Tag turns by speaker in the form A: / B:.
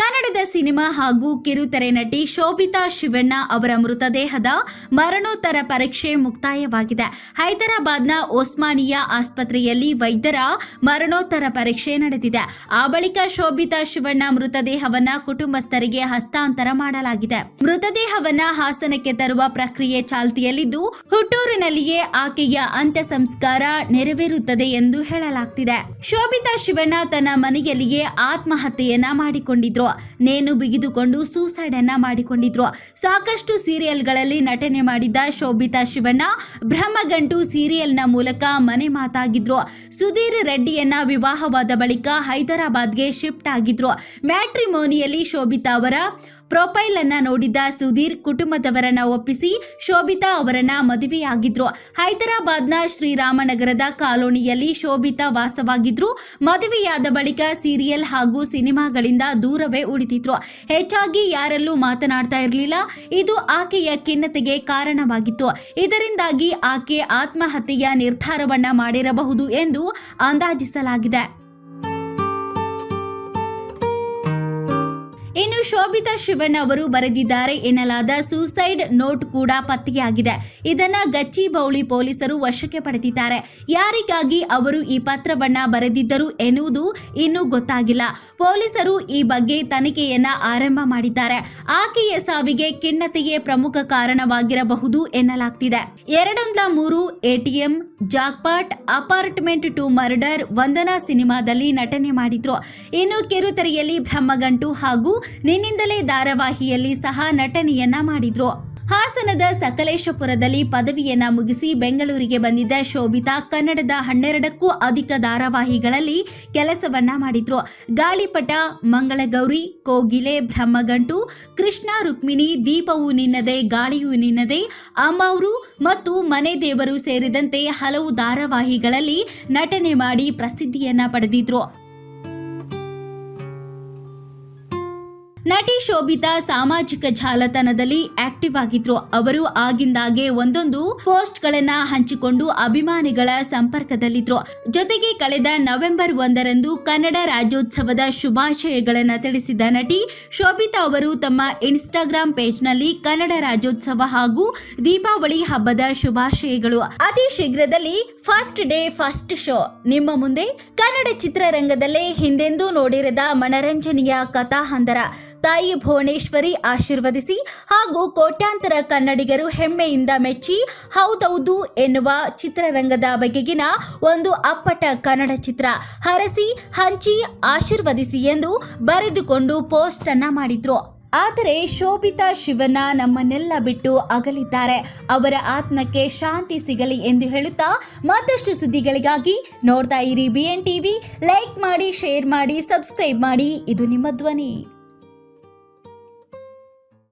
A: ಕನ್ನಡದ ಸಿನಿಮಾ ಹಾಗೂ ಕಿರುತೆರೆ ನಟಿ ಶೋಭಿತಾ ಶಿವಣ್ಣ ಅವರ ಮೃತದೇಹದ ಮರಣೋತ್ತರ ಪರೀಕ್ಷೆ ಮುಕ್ತಾಯವಾಗಿದೆ. ಹೈದರಾಬಾದ್ನ ಓಸ್ಮಾನಿಯಾ ಆಸ್ಪತ್ರೆಯಲ್ಲಿ ವೈದ್ಯರ ಮರಣೋತ್ತರ ಪರೀಕ್ಷೆ ನಡೆದಿದೆ. ಆ ಬಳಿಕ ಶೋಭಿತಾ ಶಿವಣ್ಣ ಮೃತದೇಹವನ್ನ ಕುಟುಂಬಸ್ಥರಿಗೆ ಹಸ್ತಾಂತರ ಮಾಡಲಾಗಿದೆ. ಮೃತದೇಹವನ್ನ ಹಾಸನಕ್ಕೆ ತರುವ ಪ್ರಕ್ರಿಯೆ ಚಾಲ್ತಿಯಲ್ಲಿದ್ದು, ಹುಟ್ಟೂರಿನಲ್ಲಿಯೇ ಆಕೆಯ ಅಂತ್ಯ ಸಂಸ್ಕಾರ ನೆರವೇರುತ್ತದೆ ಎಂದು ಹೇಳಲಾಗ್ತಿದೆ. ಶೋಭಿತಾ ಶಿವಣ್ಣ ತನ್ನ ಮನೆಯಲ್ಲಿಯೇ ಆತ್ಮಹತ್ಯೆಯನ್ನ ಮಾಡಿಕೊಂಡಿದ್ರು. ನೇಣು ಬಿಗಿದುಕೊಂಡು ಸೂಸೈಡ್ ಅನ್ನ ಮಾಡಿಕೊಂಡಿದ್ರು. ಸಾಕಷ್ಟು ಸೀರಿಯಲ್ಗಳಲ್ಲಿ ನಟನೆ ಮಾಡಿದ್ದ ಶೋಭಿತಾ ಶಿವಣ್ಣ ಬ್ರಹ್ಮಗಂಟು ಸೀರಿಯಲ್ನ ಮೂಲಕ ಮನೆ ಮಾತಾಗಿದ್ರು. ಸುಧೀರ್ ರೆಡ್ಡಿಯನ್ನ ವಿವಾಹವಾದ ಬಳಿಕ ಹೈದರಾಬಾದ್ಗೆ ಶಿಫ್ಟ್ ಆಗಿದ್ರು. ಮ್ಯಾಟ್ರಿಮೋನಿಯಲ್ಲಿ ಶೋಭಿತಾ ಅವರ ಪ್ರೊಫೈಲ್ ಅನ್ನ ನೋಡಿದ್ದ ಸುಧೀರ್ ಕುಟುಂಬದವರನ್ನ ಒಪ್ಪಿಸಿ ಶೋಭಿತಾ ಅವರನ್ನ ಮದುವೆಯಾಗಿದ್ರು. ಹೈದರಾಬಾದ್ನ ಶ್ರೀರಾಮನಗರದ ಕಾಲೋನಿಯಲ್ಲಿ ಶೋಭಿತಾ ವಾಸವಾಗಿದ್ರು. ಮದುವೆಯಾದ ಬಳಿಕ ಸೀರಿಯಲ್ ಹಾಗೂ ಸಿನಿಮಾಗಳಿಂದ ದೂರವೇ ಉಳಿದಿದ್ರು ಹೆಚ್ಚಾಗಿ ಯಾರಲ್ಲೂ ಮಾತನಾಡ್ತಾ ಇರಲಿಲ್ಲ. ಇದು ಆಕೆಯ ಖಿನ್ನತೆಗೆ ಕಾರಣವಾಗಿತ್ತು. ಇದರಿಂದಾಗಿ ಆಕೆ ಆತ್ಮಹತ್ಯೆಯ ನಿರ್ಧಾರವನ್ನ ಮಾಡಿರಬಹುದು ಎಂದು ಅಂದಾಜಿಸಲಾಗಿದೆ. ಶೋಭಿತಾ ಶಿವಣ್ಣ ಅವರು ಬರೆದಿದ್ದಾರೆ ಎನ್ನಲಾದ ಸೂಸೈಡ್ ನೋಟ್ ಕೂಡ ಪತ್ತೆಯಾಗಿದೆ. ಇದನ್ನ ಗಚ್ಚಿಬೌಳಿ ಪೊಲೀಸರು ವಶಕ್ಕೆ ಪಡೆದಿದ್ದಾರೆ. ಯಾರಿಗಾಗಿ ಅವರು ಈ ಪತ್ರವನ್ನ ಬರೆದಿದ್ದರು ಎನ್ನುವುದು ಇನ್ನೂ ಗೊತ್ತಾಗಿಲ್ಲ. ಪೊಲೀಸರು ಈ ಬಗ್ಗೆ ತನಿಖೆಯನ್ನ ಆರಂಭ ಮಾಡಿದ್ದಾರೆ. ಆಕೆಯ ಸಾವಿಗೆ ಖಿನ್ನತೆಯೇ ಪ್ರಮುಖ ಕಾರಣವಾಗಿರಬಹುದು ಎನ್ನಲಾಗ್ತಿದೆ. ಎರಡೊಂದ ಮೂರು ATM jackpot apartment to murder Vandana ಸಿನಿಮಾದಲ್ಲಿ ನಟನೆ ಮಾಡಿದ್ರು. ಇನ್ನು ಕಿರುತೆರೆಯಲ್ಲಿ ಬ್ರಹ್ಮಗಂಟು ಹಾಗೂ ನಿನ್ನಿಂದಲೇ ಧಾರಾವಾಹಿಯಲ್ಲಿ ಸಹ ನಟನೆಯನ್ನ ಮಾಡಿದ್ರು. ಹಾಸನದ ಸಕಲೇಶಪುರದಲ್ಲಿ ಪದವಿಯನ್ನ ಮುಗಿಸಿ ಬೆಂಗಳೂರಿಗೆ ಬಂದಿದ್ದ ಶೋಭಿತಾ ಕನ್ನಡದ ಹನ್ನೆರಡಕ್ಕೂ ಅಧಿಕ ಧಾರಾವಾಹಿಗಳಲ್ಲಿ ಕೆಲಸವನ್ನ ಮಾಡಿದ್ರು. ಗಾಳಿಪಟ, ಮಂಗಳಗೌರಿ, ಕೋಗಿಲೆ, ಬ್ರಹ್ಮಗಂಟು, ಕೃಷ್ಣ ರುಕ್ಮಿಣಿ, ದೀಪವು ನಿನ್ನದೆ, ಗಾಳಿಯೂ ನಿನ್ನದೆ ಅಮ್ಮವರು ಮತ್ತು ಮನೆ ದೇವರು ಸೇರಿದಂತೆ ಹಲವು ಧಾರಾವಾಹಿಗಳಲ್ಲಿ ನಟನೆ ಮಾಡಿ ಪ್ರಸಿದ್ಧಿಯನ್ನ ಪಡೆದಿದ್ರು. ನಟಿ ಶೋಭಿತಾ ಸಾಮಾಜಿಕ ಜಾಲತಾಣದಲ್ಲಿ ಆಕ್ಟಿವ್ ಆಗಿದ್ರು. ಅವರು ಆಗಿಂದಾಗೆ ಒಂದೊಂದು ಪೋಸ್ಟ್ ಗಳನ್ನ ಹಂಚಿಕೊಂಡು ಅಭಿಮಾನಿಗಳ ಸಂಪರ್ಕದಲ್ಲಿದ್ರು. ಜೊತೆಗೆ ಕಳೆದ ನವೆಂಬರ್ ಒಂದರಂದು ಕನ್ನಡ ರಾಜ್ಯೋತ್ಸವದ ಶುಭಾಶಯಗಳನ್ನು ತಿಳಿಸಿದ ನಟಿ ಶೋಭಿತಾ ಅವರು ತಮ್ಮ ಇನ್ಸ್ಟಾಗ್ರಾಂ ಪೇಜ್ನಲ್ಲಿ ಕನ್ನಡ ರಾಜ್ಯೋತ್ಸವ ಹಾಗೂ ದೀಪಾವಳಿ ಹಬ್ಬದ ಶುಭಾಶಯಗಳು. ಅತಿ ಶೀಘ್ರದಲ್ಲಿ ಫಸ್ಟ್ ಡೇ ಫಸ್ಟ್ ಶೋ. ನಿಮ್ಮ ಮುಂದೆ ಕನ್ನಡ ಚಿತ್ರರಂಗದಲ್ಲೇ ಹಿಂದೆಂದೂ ನೋಡಿರದ ಮನರಂಜನೆಯ ಕಥಾಹಂದರ. ತಾಯಿ ಭುವನೇಶ್ವರಿ ಆಶೀರ್ವದಿಸಿ ಹಾಗೂ ಕೋಟ್ಯಾಂತರ ಕನ್ನಡಿಗರು ಹೆಮ್ಮೆಯಿಂದ ಮೆಚ್ಚಿ, ಹೌದೌದು ಎನ್ನುವ ಚಿತ್ರರಂಗದ ಬಗೆಗಿನ ಒಂದು ಅಪ್ಪಟ ಕನ್ನಡ ಚಿತ್ರ ಹರಸಿ, ಹಂಚಿ, ಆಶೀರ್ವದಿಸಿ ಎಂದು ಬರೆದುಕೊಂಡು ಪೋಸ್ಟ್ ಅನ್ನ ಮಾಡಿದ್ರು. ಆದರೆ ಶೋಭಿತಾ ಶಿವನ ನಮ್ಮನ್ನೆಲ್ಲ ಬಿಟ್ಟು ಅಗಲಿದ್ದಾರೆ. ಅವರ ಆತ್ಮಕ್ಕೆ ಶಾಂತಿ ಸಿಗಲಿ ಎಂದು ಹೇಳುತ್ತಾ ಮತ್ತಷ್ಟು ಸುದ್ದಿಗಳಿಗಾಗಿ ನೋಡ್ತಾ ಇರಿ ಬಿ ಎನ್ ಟಿವಿ ಲೈಕ್ ಮಾಡಿ ಶೇರ್ ಮಾಡಿ ಸಬ್ಸ್ಕ್ರೈಬ್ ಮಾಡಿ. ಇದು ನಿಮ್ಮ ಧ್ವನಿ.